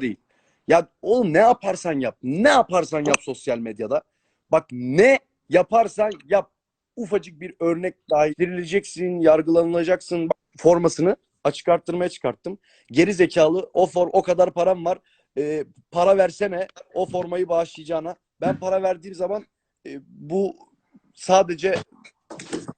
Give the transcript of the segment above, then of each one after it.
değil. Ya oğlum ne yaparsan yap. Ne yaparsan yap sosyal medyada. Bak ne yaparsan yap. Ufacık bir örnek dahi verileceksin, yargılanılacaksın Bak, formasını açık arttırmaya çıkarttım. Geri zekalı o for o kadar param var. Ee, para versene o formayı bağışlayacağına. Ben para verdiğim zaman e, bu sadece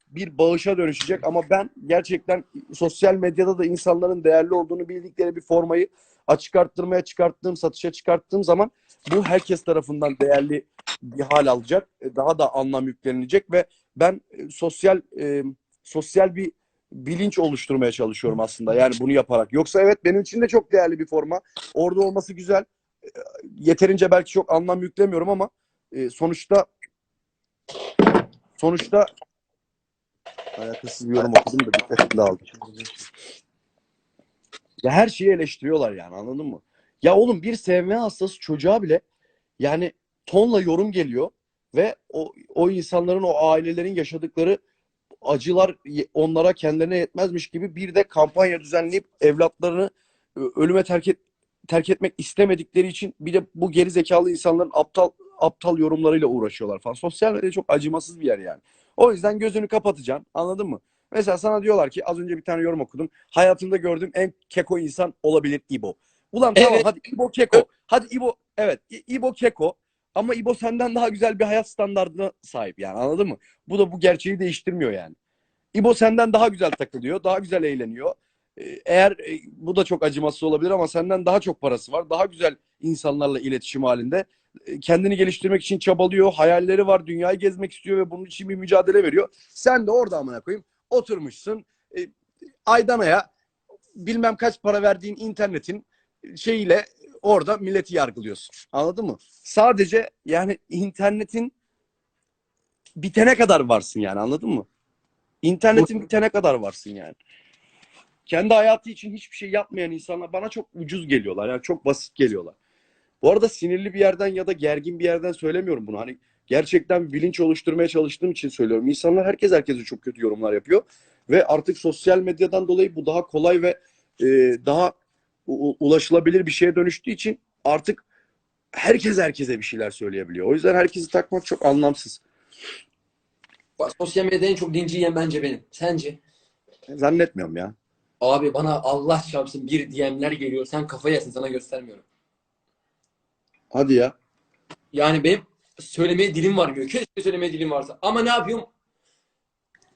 bir bağışa dönüşecek ama ben gerçekten sosyal medyada da insanların değerli olduğunu bildikleri bir formayı açık arttırmaya çıkarttığım, satışa çıkarttığım zaman bu herkes tarafından değerli bir hal alacak. E, Daha da anlam yüklenilecek ve ben e, sosyal e, sosyal bir bilinç oluşturmaya çalışıyorum aslında. Yani bunu yaparak. Yoksa evet benim için de çok değerli bir forma. Orada olması güzel. E, Yeterince belki çok anlam yüklemiyorum ama e, sonuçta sonuçta alakasız bir yorum okudum da dikkatim dağıldı. Ya her şeyi eleştiriyorlar yani anladın mı? Ya oğlum bir sevme hastası çocuğa bile yani tonla yorum geliyor ve o, o insanların o ailelerin yaşadıkları acılar onlara kendilerine yetmezmiş gibi bir de kampanya düzenleyip evlatlarını ö- ölüme terk et, terk etmek istemedikleri için bir de bu geri zekalı insanların aptal aptal yorumlarıyla uğraşıyorlar falan. Sosyal medya çok acımasız bir yer yani. O yüzden gözünü kapatacaksın. Anladın mı? Mesela sana diyorlar ki az önce bir tane yorum okudum. Hayatımda gördüğüm en keko insan olabilir İbo. Ulan tamam Evet. hadi İbo keko. Hadi İbo evet İbo keko. Ama İbo senden daha güzel bir hayat standartına sahip yani anladın mı? Bu da bu gerçeği değiştirmiyor yani. İbo senden daha güzel takılıyor, daha güzel eğleniyor. Ee, Eğer e, bu da çok acımasız olabilir ama senden daha çok parası var, daha güzel insanlarla iletişim halinde. E, Kendini geliştirmek için çabalıyor, hayalleri var, dünyayı gezmek istiyor ve bunun için bir mücadele veriyor. Sen de orada amına koyayım oturmuşsun e, aydan aya bilmem kaç para verdiğin internetin şeyiyle orada milleti yargılıyorsun. Anladın mı? Sadece yani internetin bitene kadar varsın yani anladın mı? İnternetin bitene kadar varsın yani. Kendi hayatı için hiçbir şey yapmayan insanlar bana çok ucuz geliyorlar. Yani çok basit geliyorlar. Bu arada sinirli bir yerden ya da gergin bir yerden söylemiyorum bunu. Hani gerçekten bilinç oluşturmaya çalıştığım için söylüyorum. İnsanlar herkes herkese çok kötü yorumlar yapıyor. Ve artık sosyal medyadan dolayı bu daha kolay ve e, daha ulaşılabilir bir şeye dönüştüğü için artık herkes herkese bir şeyler söyleyebiliyor. O yüzden herkesi takmak çok anlamsız. Bak, sosyal medyada en çok linci yiyen bence benim. Sence? Zannetmiyorum ya. Abi bana Allah çarpsın bir DM'ler geliyor. Sen kafayı yersin sana göstermiyorum. Hadi ya. Yani benim söylemeye dilim var diyor. Keşke söylemeye dilim varsa. Ama ne yapıyorum?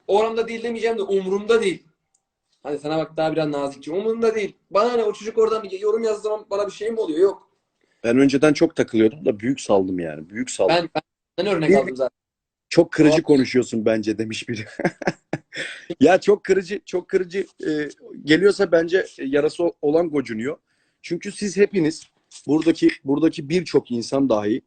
Oramda değil demeyeceğim de umurumda değil. Hadi sana bak daha biraz nazikçe. Umurumda değil. Bana ne o çocuk oradan bir yorum yazdığı zaman bana bir şey mi oluyor? Yok. Ben önceden çok takılıyordum da büyük saldım yani. Büyük saldım. Ben, ben, ben örnek Bir- aldım zaten. Çok kırıcı konuşuyorsun bence demiş biri. ya çok kırıcı, çok kırıcı e, geliyorsa bence yarası olan gocunuyor. Çünkü siz hepiniz buradaki buradaki birçok insan dahi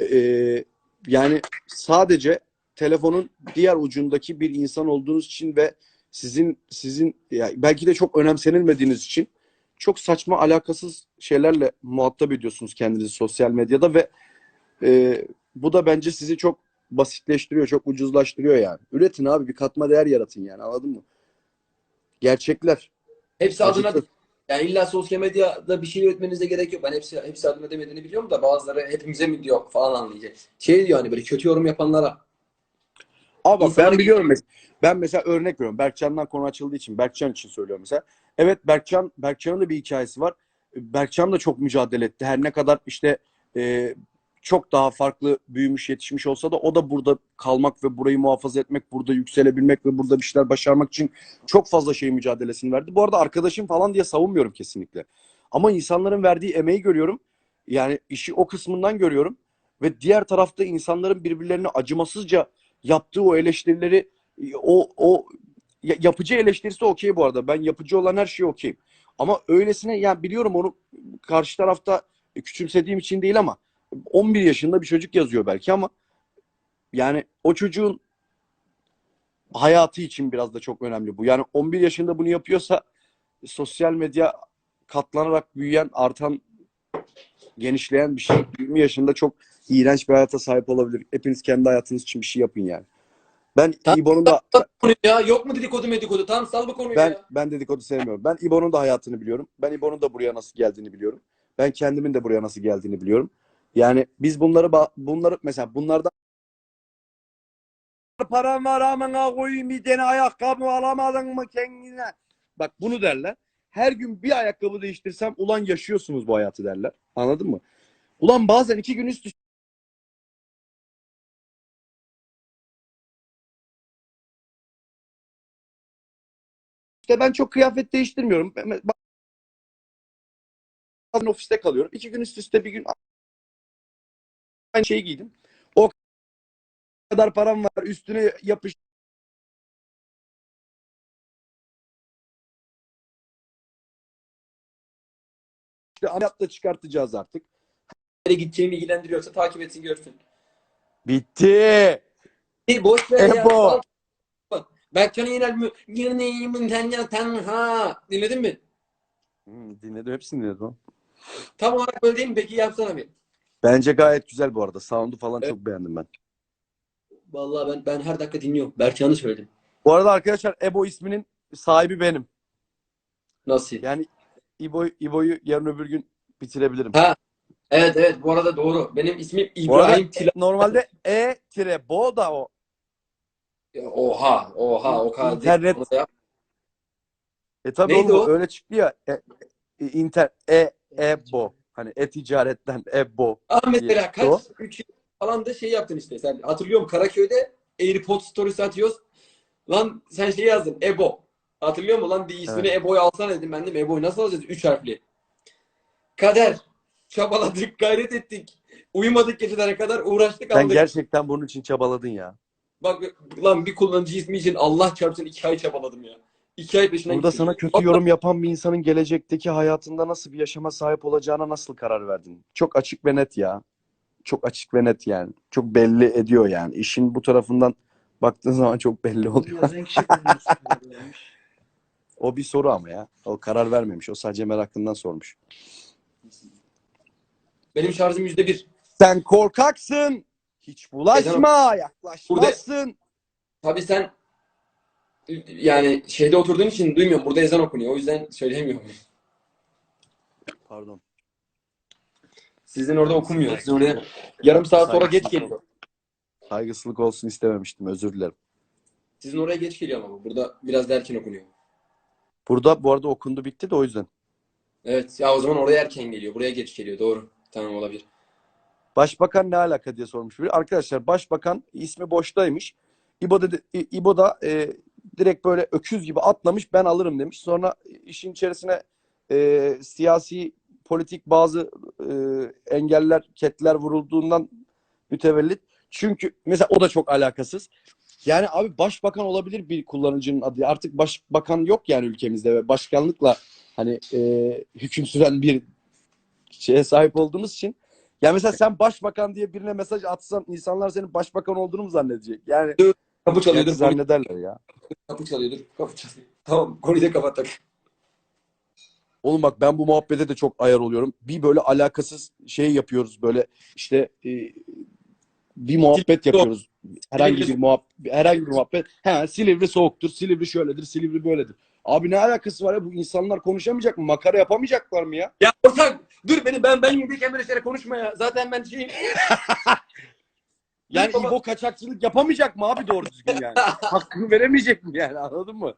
e, yani sadece telefonun diğer ucundaki bir insan olduğunuz için ve sizin sizin ya belki de çok önemsenilmediğiniz için çok saçma alakasız şeylerle muhatap ediyorsunuz kendinizi sosyal medyada ve e, bu da bence sizi çok basitleştiriyor, çok ucuzlaştırıyor yani. Üretin abi bir katma değer yaratın yani anladın mı? Gerçekler. Hepsi adına Acıklı. Yani illa sosyal medyada bir şey üretmenize gerek yok. Ben hepsi hepsi adına demediğini biliyorum da bazıları hepimize mi diyor falan anlayacak. Şey diyor hani böyle kötü yorum yapanlara. Abi bak ben biliyorum mesela. Ben mesela örnek veriyorum. Berkcan'dan konu açıldığı için Berkcan için söylüyorum mesela. Evet Berkcan Berkcan'ın da bir hikayesi var. Berkcan da çok mücadele etti. Her ne kadar işte e, çok daha farklı büyümüş, yetişmiş olsa da o da burada kalmak ve burayı muhafaza etmek, burada yükselebilmek ve burada bir şeyler başarmak için çok fazla şey mücadelesini verdi. Bu arada arkadaşım falan diye savunmuyorum kesinlikle. Ama insanların verdiği emeği görüyorum. Yani işi o kısmından görüyorum. Ve diğer tarafta insanların birbirlerine acımasızca yaptığı o eleştirileri o o ya- yapıcı eleştirisi okey bu arada. Ben yapıcı olan her şeye okeyim. Ama öylesine yani biliyorum onu karşı tarafta küçümsediğim için değil ama 11 yaşında bir çocuk yazıyor belki ama yani o çocuğun hayatı için biraz da çok önemli bu. Yani 11 yaşında bunu yapıyorsa sosyal medya katlanarak büyüyen, artan, genişleyen bir şey. 20 yaşında çok iğrenç bir hayata sahip olabilir. Hepiniz kendi hayatınız için bir şey yapın yani. Ben Tamam. İbo'nun da konuyu ya. Yok mu dedikodu medikodu? Tamam sal bu konuyu ben ya. ben dedikodu sevmiyorum. Ben İbo'nun da hayatını biliyorum. Ben İbo'nun da buraya nasıl geldiğini biliyorum. Ben kendimin de buraya nasıl geldiğini biliyorum. Yani biz bunları bunları mesela bunlardan param var amına koyayım bir tane ayakkabı alamadın mı kendine? Bak bunu derler. Her gün bir ayakkabı değiştirsem ulan yaşıyorsunuz bu hayatı derler. Anladın mı? Ulan bazen iki gün üst üste İşte ben çok kıyafet değiştirmiyorum. Bazen ofiste kalıyorum. İki gün üst üste bir gün aynı şeyi giydim. O kadar param var. Üstüne yapış İşte ameliyatla çıkartacağız artık. Nereye gideceğimi ilgilendiriyorsa takip etsin görsün. Bitti. Hey, boş ver ya. Ebo. Sal. Bak, Berkcan'ın yeni albümü Yürüneyimin Tenya Tenha. Dinledin mi? Hmm, dinledim. Hepsini dinledim. Tam olarak böyle değil mi? Peki yapsana bir. Bence gayet güzel bu arada. Sound'u falan Evet. çok beğendim ben. Vallahi ben ben her dakika dinliyorum. Berkcan'ı söyledim. Bu arada arkadaşlar Ebo isminin sahibi benim. Nasıl? Yani İbo, İbo'yu yarın öbür gün bitirebilirim. Ha, Evet evet bu arada doğru. Benim ismim Bu arada İbrahim Tila. normalde E-Bo da o. Oha oha o kadar. İnternet- Onu da yap. E tabii Neydi oğlum o? öyle çıktı ya. E, e, inter, e, Ebo. Hani e-ticaretten Ebo. Ama mesela kaç? 3 yıl falan da şey yaptın işte. Sen hatırlıyorum Karaköy'de AirPods stories atıyoruz. Lan sen şey yazdın. Ebo. Hatırlıyor musun lan? Bir ismini Ebo'yu alsana dedim. Ben de Ebo'yu nasıl alacağız? 3 harfli. Kader. Çabaladık, gayret ettik. Uyumadık gecelere kadar uğraştık Sen aldık. gerçekten bunun için çabaladın ya. Bak lan bir kullanıcı ismi için Allah çarpsın 2 ay çabaladım ya. 2 ay peşinden Burada gittim. sana kötü yorum yapan bir insanın gelecekteki hayatında nasıl bir yaşama sahip olacağına nasıl karar verdin? Çok açık ve net ya. Çok açık ve net yani. Çok belli ediyor yani. İşin bu tarafından baktığın zaman çok belli oluyor. Yazan kişi kullanmış. O bir soru ama ya. O karar vermemiş. O sadece merakından sormuş. Benim şarjım %1. Sen korkaksın. Hiç bulaşma. Yaklaşmazsın. Tabii sen yani şeyde oturduğun için duymuyorum. Burada ezan okunuyor. O yüzden söyleyemiyorum. Pardon. Sizin orada okunmuyor. Sizin oraya yarım saat sonra geç geliyor. Saygısızlık olsun istememiştim. Özür dilerim. Sizin oraya geç geliyor ama bu. burada biraz da erken okunuyor. Burada bu arada okundu bitti de o yüzden. Evet. Ya o zaman oraya erken geliyor. Buraya geç geliyor. Doğru. Tamam olabilir. Başbakan ne alaka diye sormuş biri. Arkadaşlar başbakan ismi boştaymış. İbo, dedi, İ- İbo da e, direkt böyle öküz gibi atlamış ben alırım demiş. Sonra işin içerisine e, siyasi politik bazı e, engeller, ketler vurulduğundan mütevellit. Çünkü mesela o da çok alakasız. Yani abi başbakan olabilir bir kullanıcının adı. Artık başbakan yok yani ülkemizde ve başkanlıkla hani e, hüküm süren bir şeye sahip olduğumuz için ya mesela sen başbakan diye birine mesaj atsan insanlar senin başbakan olduğunu mu zannedecek? Yani Kapı çalıyordur. gerçi zannederler ya. Kapı çalıyordur. Kapı çalıyor. Tamam. Konuyu da kapattık. Oğlum bak ben bu muhabbete de çok ayar oluyorum. Bir böyle alakasız şey yapıyoruz böyle işte e, bir muhabbet yapıyoruz. Herhangi bir muhabbet, herhangi bir muhabbet. He, Silivri soğuktur, Silivri şöyledir, Silivri böyledir. Abi ne alakası var ya bu insanlar konuşamayacak mı? Makara yapamayacaklar mı ya? Ya ortak dur beni ben ben yediyken böyle şeyler konuşma ya. Zaten ben şeyim. Yani Baba- İbo kaçakçılık yapamayacak mı abi doğru düzgün yani? Hakkını veremeyecek mi yani anladın mı?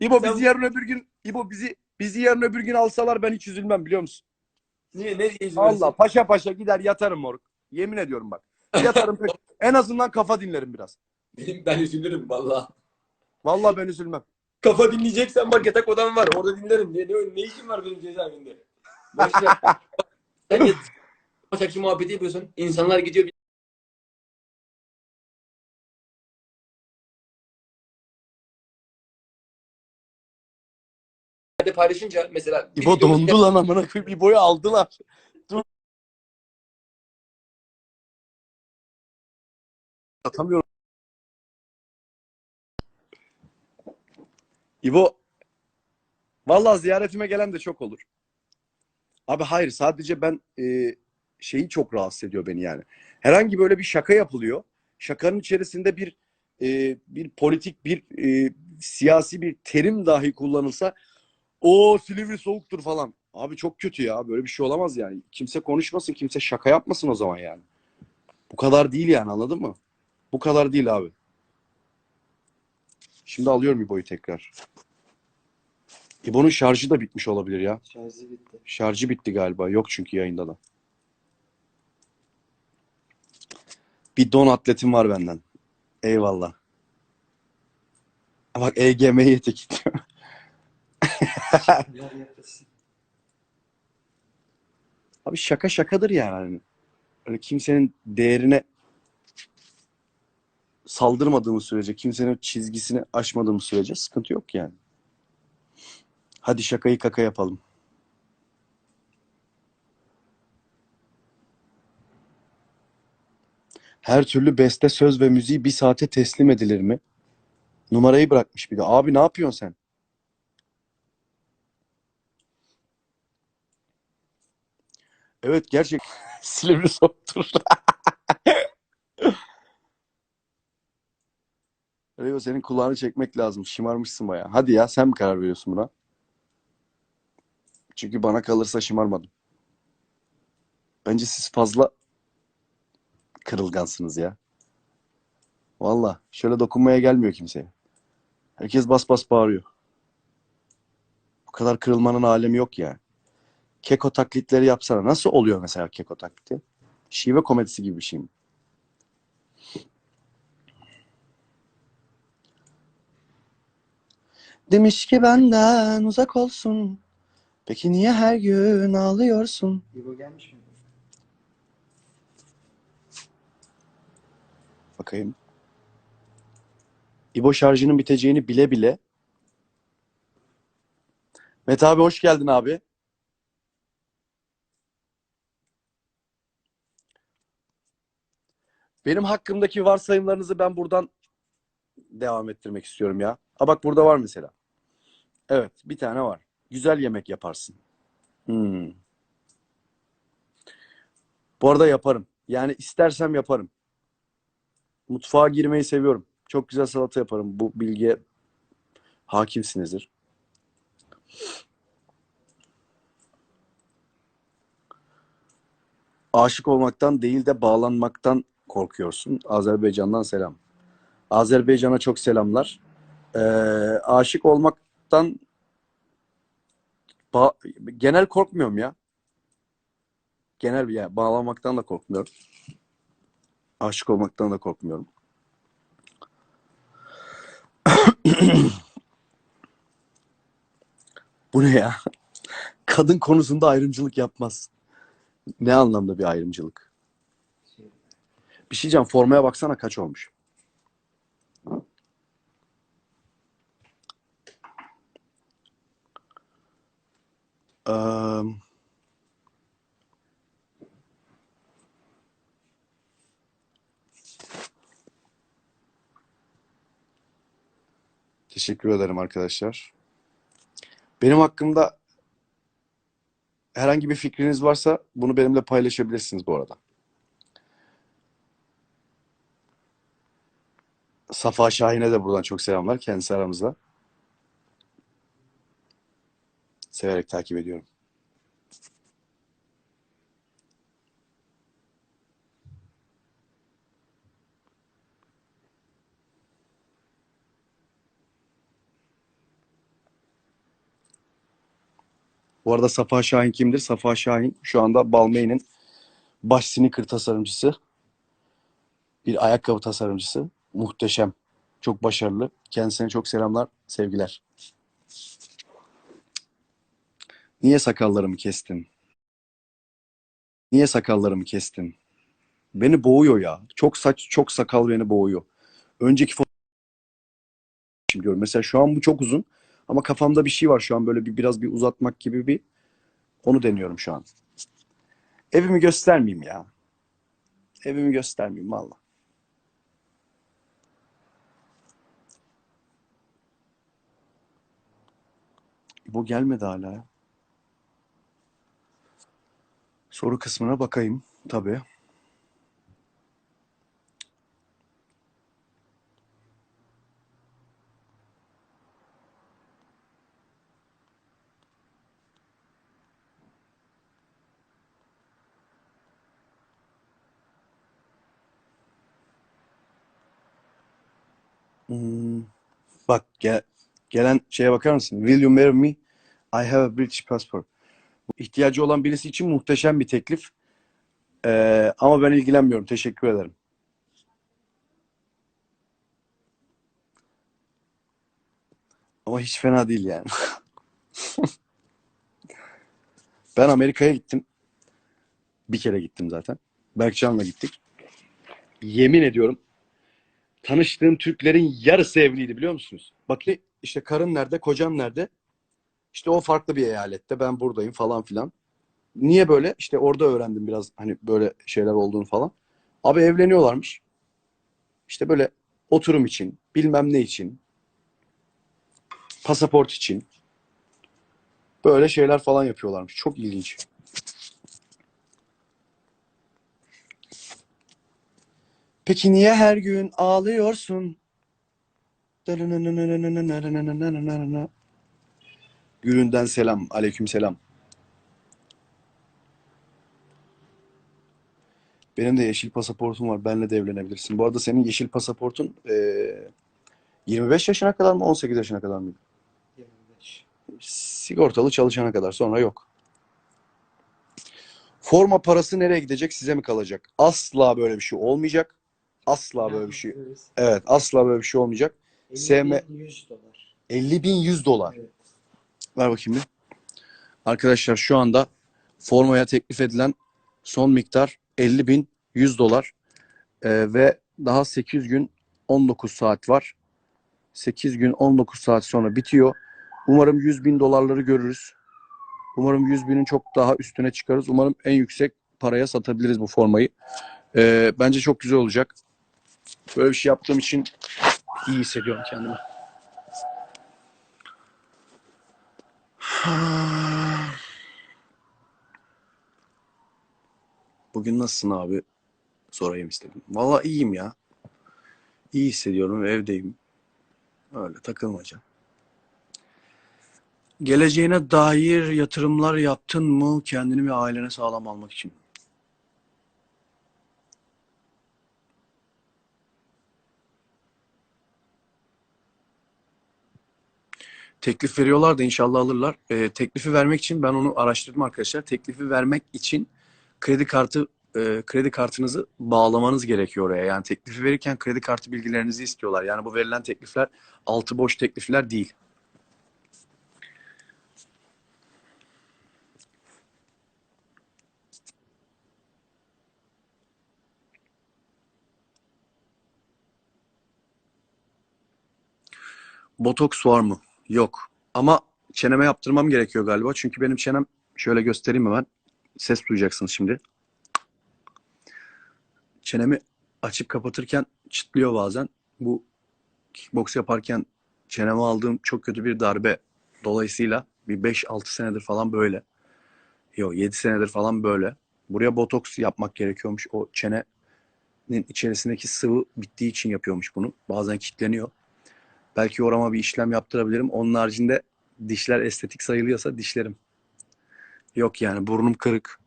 İbo bizi yarın öbür gün İbo bizi bizi yarın öbür gün alsalar ben hiç üzülmem biliyor musun? Niye? Ne diye Allah paşa paşa gider yatarım moruk. Yemin ediyorum bak. Yatarım. En azından kafa dinlerim biraz. Benim, ben üzülürüm valla. Vallahi ben üzülmem. Kafa dinleyeceksen bak yatak odam var. Orada dinlerim. Ne, ne, ne işim var benim cezaevinde? Sen de kaçakçı muhabbeti yapıyorsun. İnsanlar gidiyor paylaşınca mesela İbo dondu lan amına koyayım. İbo'yu aldılar. Dur. Atamıyorum. İbo Vallahi ziyaretime gelen de çok olur. Abi hayır sadece ben e, şeyi çok rahatsız ediyor beni yani. Herhangi böyle bir şaka yapılıyor. Şakanın içerisinde bir e, bir politik bir e, siyasi bir terim dahi kullanılsa o Silivri soğuktur falan. Abi çok kötü ya. Böyle bir şey olamaz yani. Kimse konuşmasın, kimse şaka yapmasın o zaman yani. Bu kadar değil yani anladın mı? Bu kadar değil abi. Şimdi alıyorum İbo'yu tekrar. İbo'nun şarjı da bitmiş olabilir ya. Şarjı bitti. Şarjı bitti galiba. Yok çünkü yayında da. Bir don atletim var benden. Eyvallah. Bak EGM'ye yaklaşsın. Abi şaka şakadır yani. Hani Öyle kimsenin değerine saldırmadığımız sürece, kimsenin çizgisini aşmadığımız sürece sıkıntı yok yani. Hadi şakayı kaka yapalım. Her türlü beste, söz ve müziği bir saate teslim edilir mi? Numarayı bırakmış bir de. Abi ne yapıyorsun sen? Evet gerçek Silivri soğuktur. Reyo senin kulağını çekmek lazım. Şımarmışsın bayağı. Hadi ya sen mi karar veriyorsun buna? Çünkü bana kalırsa şımarmadım. Bence siz fazla kırılgansınız ya. Valla şöyle dokunmaya gelmiyor kimseye. Herkes bas bas bağırıyor. Bu kadar kırılmanın alemi yok ya. Keko taklitleri yapsana. Nasıl oluyor mesela keko taklidi? Şive komedisi gibi bir şey mi? Demiş ki benden uzak olsun. Peki niye her gün ağlıyorsun? İbo gelmiş mi? Bakayım. İbo şarjının biteceğini bile bile. Mete abi hoş geldin abi. Benim hakkımdaki varsayımlarınızı ben buradan devam ettirmek istiyorum ya. Ha bak burada var mesela. Evet bir tane var. Güzel yemek yaparsın. Hmm. Bu arada yaparım. Yani istersem yaparım. Mutfağa girmeyi seviyorum. Çok güzel salata yaparım. Bu bilgiye hakimsinizdir. Aşık olmaktan değil de bağlanmaktan korkuyorsun. Azerbaycan'dan selam. Azerbaycan'a çok selamlar. Ee, aşık olmaktan genel korkmuyorum ya. Genel bir yani bağlanmaktan da korkmuyorum. Aşık olmaktan da korkmuyorum. Bu ne ya? Kadın konusunda ayrımcılık yapmaz. Ne anlamda bir ayrımcılık? Bir şey diyeceğim. Formaya baksana kaç olmuş. Eee, Teşekkür ederim arkadaşlar. Benim hakkımda herhangi bir fikriniz varsa bunu benimle paylaşabilirsiniz bu arada. Safa Şahin'e de buradan çok selamlar. Kendisi aramızda. Severek takip ediyorum. Bu arada Safa Şahin kimdir? Safa Şahin şu anda Balmain'in baş sneaker tasarımcısı. Bir ayakkabı tasarımcısı. Muhteşem. Çok başarılı. Kendisine çok selamlar, sevgiler. Niye sakallarımı kestin? Niye sakallarımı kestin? Beni boğuyor ya. Çok saç, çok sakal beni boğuyor. Önceki şimdi görüyorum. Mesela şu an bu çok uzun ama kafamda bir şey var şu an böyle bir biraz bir uzatmak gibi bir onu deniyorum şu an. Evimi göstermeyeyim ya. Evimi göstermeyeyim valla. Bu gelmedi hala. Soru kısmına bakayım tabii. Hmm. Bak gel gelen şeye bakar mısın? Will you marry me? I have a British passport. İhtiyacı olan birisi için muhteşem bir teklif. Ee, ama ben ilgilenmiyorum. Teşekkür ederim. Ama hiç fena değil yani. ben Amerika'ya gittim. Bir kere gittim zaten. Berkcan'la gittik. Yemin ediyorum tanıştığım Türklerin yarısı evliydi biliyor musunuz? Bakın işte karın nerede, kocan nerede? İşte o farklı bir eyalette, ben buradayım falan filan. Niye böyle? İşte orada öğrendim biraz hani böyle şeyler olduğunu falan. Abi evleniyorlarmış. İşte böyle oturum için, bilmem ne için, pasaport için. Böyle şeyler falan yapıyorlarmış. Çok ilginç. Peki niye her gün ağlıyorsun? Gülünden selam. Aleyküm selam. Benim de yeşil pasaportum var. Benle de evlenebilirsin. Bu arada senin yeşil pasaportun eee, 25 yaşına kadar mı 18 yaşına kadar mı? 25. Sigortalı çalışana kadar sonra yok. Forma parası nereye gidecek size mi kalacak? Asla böyle bir şey olmayacak. Asla böyle bir şey. Evet asla böyle bir şey olmayacak. Sevme- 100 dolar. 50 bin 100 dolar. Evet. Ver bakayım bir. Arkadaşlar şu anda formaya teklif edilen son miktar 50 bin 100 dolar. Ee, ve daha 8 gün 19 saat var. 8 gün 19 saat sonra bitiyor. Umarım 100 bin dolarları görürüz. Umarım 100 binin çok daha üstüne çıkarız. Umarım en yüksek paraya satabiliriz bu formayı. Ee, bence çok güzel olacak. Böyle bir şey yaptığım için iyi hissediyorum kendimi. Bugün nasılsın abi? Sorayım istedim. Valla iyiyim ya. İyi hissediyorum. Evdeyim. Öyle takılmaca. Geleceğine dair yatırımlar yaptın mı kendini ve ailene sağlam almak için? Teklif veriyorlar da inşallah alırlar. Ee, teklifi vermek için ben onu araştırdım arkadaşlar. Teklifi vermek için kredi kartı e, kredi kartınızı bağlamanız gerekiyor oraya. Yani teklifi verirken kredi kartı bilgilerinizi istiyorlar. Yani bu verilen teklifler altı boş teklifler değil. Botoks var mı? Yok. Ama çeneme yaptırmam gerekiyor galiba. Çünkü benim çenem şöyle göstereyim hemen. Ses duyacaksınız şimdi. Çenemi açıp kapatırken çıtlıyor bazen. Bu kickbox yaparken çeneme aldığım çok kötü bir darbe dolayısıyla bir 5-6 senedir falan böyle. Yok 7 senedir falan böyle. Buraya botoks yapmak gerekiyormuş. O çenenin içerisindeki sıvı bittiği için yapıyormuş bunu. Bazen kilitleniyor. Belki orama bir işlem yaptırabilirim. Onun haricinde dişler estetik sayılıyorsa dişlerim. Yok yani burnum kırık.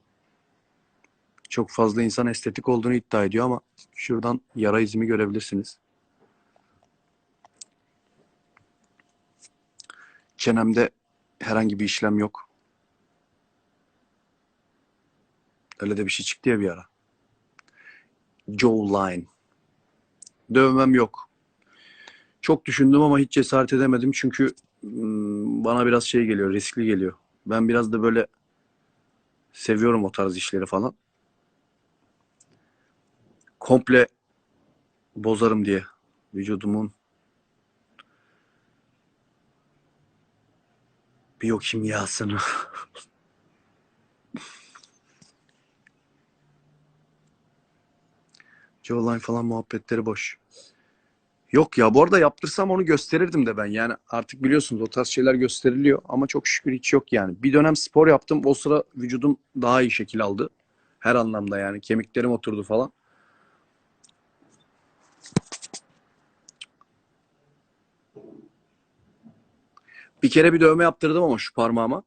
Çok fazla insan estetik olduğunu iddia ediyor ama şuradan yara izimi görebilirsiniz. Çenemde herhangi bir işlem yok. Öyle de bir şey çıktı ya bir ara. Jawline. Dövmem yok. Çok düşündüm ama hiç cesaret edemedim çünkü bana biraz şey geliyor, riskli geliyor. Ben biraz da böyle seviyorum o tarz işleri falan. Komple bozarım diye vücudumun biyokimyasını. Jawline falan muhabbetleri boş. Yok ya bu arada yaptırsam onu gösterirdim de ben. Yani artık biliyorsunuz o tarz şeyler gösteriliyor ama çok şükür hiç yok yani. Bir dönem spor yaptım. O sıra vücudum daha iyi şekil aldı. Her anlamda yani. Kemiklerim oturdu falan. Bir kere bir dövme yaptırdım ama şu parmağıma.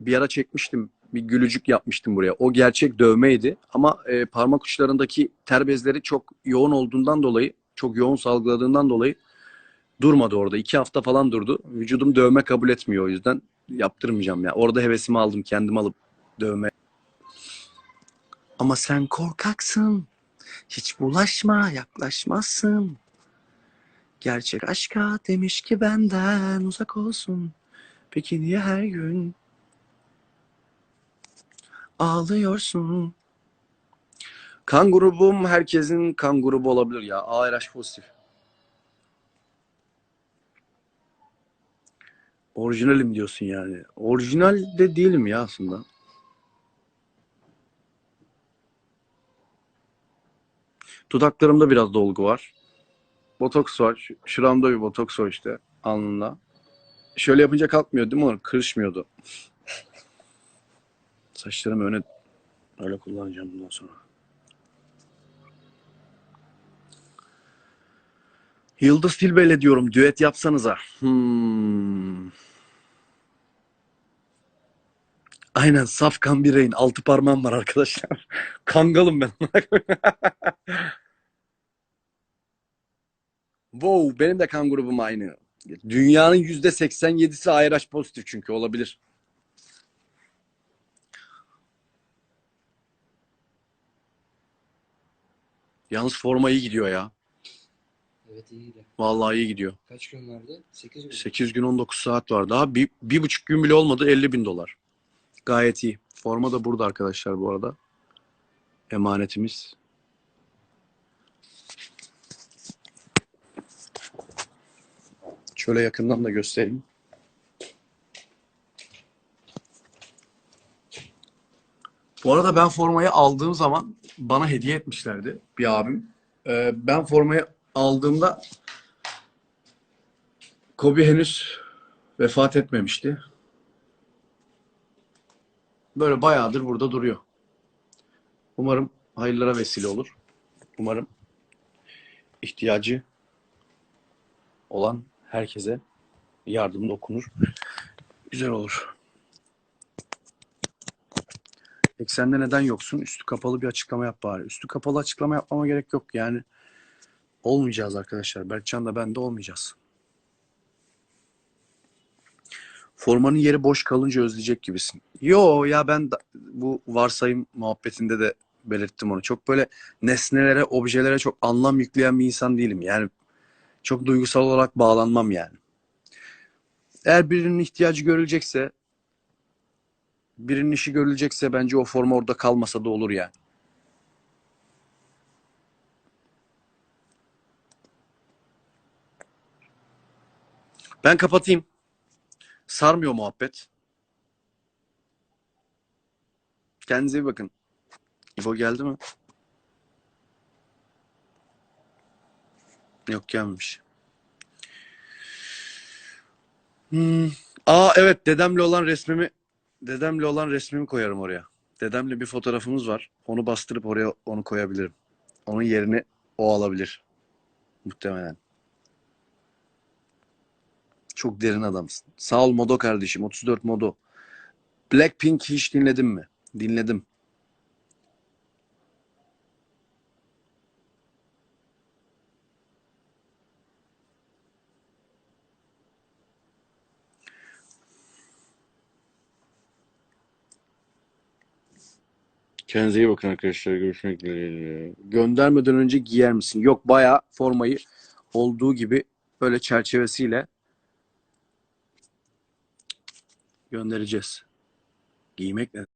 Bir ara çekmiştim. Bir gülücük yapmıştım buraya. O gerçek dövmeydi ama e, parmak uçlarındaki ter bezleri çok yoğun olduğundan dolayı çok yoğun salgıladığından dolayı durmadı orada. İki hafta falan durdu. Vücudum dövme kabul etmiyor o yüzden yaptırmayacağım ya. Orada hevesimi aldım kendim alıp dövme. Ama sen korkaksın. Hiç bulaşma, yaklaşmazsın. Gerçek aşka demiş ki benden uzak olsun. Peki niye her gün ağlıyorsun? Kan grubum herkesin kan grubu olabilir ya. ARH pozitif. Orijinalim diyorsun yani. Orijinal de değilim ya aslında. Dudaklarımda biraz dolgu var. Botoks var. Şu- Şuramda bir botoks var işte. Alnında. Şöyle yapınca kalkmıyor değil mi? o? Kırışmıyordu. Saçlarımı öne öyle kullanacağım bundan sonra. Yıldız Tilbe'yle diyorum. Düet yapsanıza. Hmm. Aynen Safkan Birey'in altı parmağım var arkadaşlar. Kangalım ben. wow benim de kan grubum aynı. Dünyanın yüzde 87'si ARH pozitif çünkü olabilir. Yalnız forma iyi gidiyor ya. Evet iyiydi. Vallahi iyi gidiyor. Kaç gün vardı? 8 gün. 8 gün 19 saat var. Daha bir, bir buçuk gün bile olmadı 50 bin dolar. Gayet iyi. Forma da burada arkadaşlar bu arada. Emanetimiz. Şöyle yakından da göstereyim. Bu arada ben formayı aldığım zaman bana hediye etmişlerdi bir abim. Ee, ben formayı aldığımda Kobe henüz vefat etmemişti. Böyle bayağıdır burada duruyor. Umarım hayırlara vesile olur. Umarım ihtiyacı olan herkese yardım dokunur. Güzel olur. Eksende neden yoksun? Üstü kapalı bir açıklama yap bari. Üstü kapalı açıklama yapmama gerek yok. Yani olmayacağız arkadaşlar. Berkcan da ben de olmayacağız. Formanın yeri boş kalınca özleyecek gibisin. Yo ya ben da- bu varsayım muhabbetinde de belirttim onu. Çok böyle nesnelere, objelere çok anlam yükleyen bir insan değilim. Yani çok duygusal olarak bağlanmam yani. Eğer birinin ihtiyacı görülecekse, birinin işi görülecekse bence o forma orada kalmasa da olur yani. Ben kapatayım. Sarmıyor muhabbet. Kendinize iyi bakın. İbo geldi mi? Yok gelmemiş. Hmm. Aa evet dedemle olan resmimi dedemle olan resmimi koyarım oraya. Dedemle bir fotoğrafımız var. Onu bastırıp oraya onu koyabilirim. Onun yerini o alabilir. Muhtemelen. Çok derin adamsın. Sağ ol Modo kardeşim. 34 Modo. Blackpink hiç dinledin mi? Dinledim. Kendinize iyi bakın arkadaşlar. Görüşmek dileğiyle. Göndermeden önce giyer misin? Yok bayağı formayı olduğu gibi böyle çerçevesiyle göndereceğiz. Giymek ne?